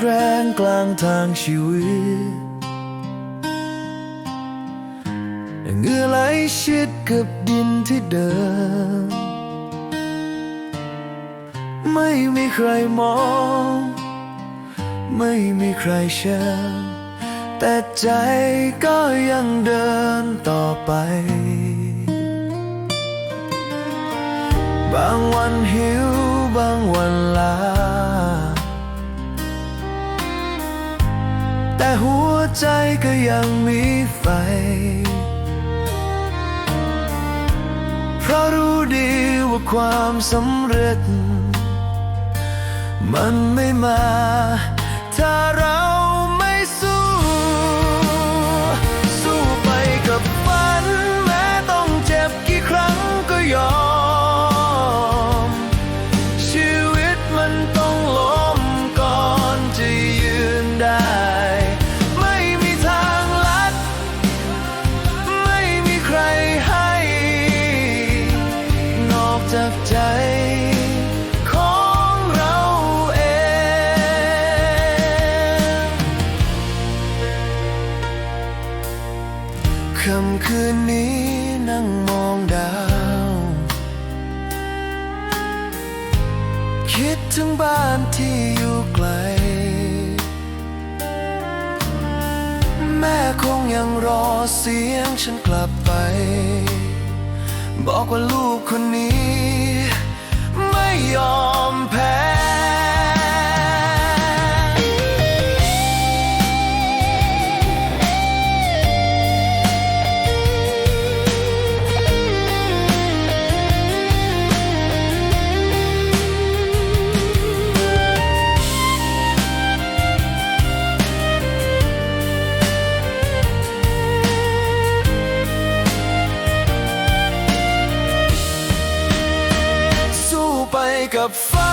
ครงกลางทางชีวิตเหงื่อไหลชิดกับดินที่เดิมไม่มีใครมอง ไม่มีใครเชื่อแต่ใจก็ยังเดินต่อไป บางวันหิว บางวันลา แต่หัวใจก็ยังมีไฟ เพราะรู้ดีว่าความสำเร็จ มันไม่มา ถ้าเรา ใจของเราเอง ค่ำคืนนี้นั่งมองดาว คิดถึงบ้านที่อยู่ไกล แม่คงยังรอเสียงฉันกลับไป บอกว่าลูกคนนี้ ไม่ ไป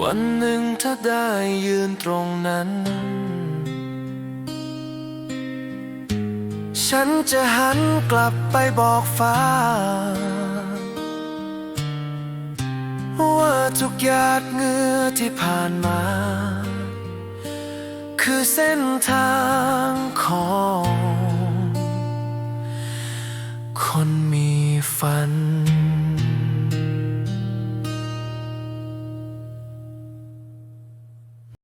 วันหนึ่งถ้าได้ยืนตรงนั้น ฉันจะหันกลับไปบอกฟ้า ว่าทุกหยาดเหงื่อที่ผ่านมา คือเส้นทางของ คนมีฝัน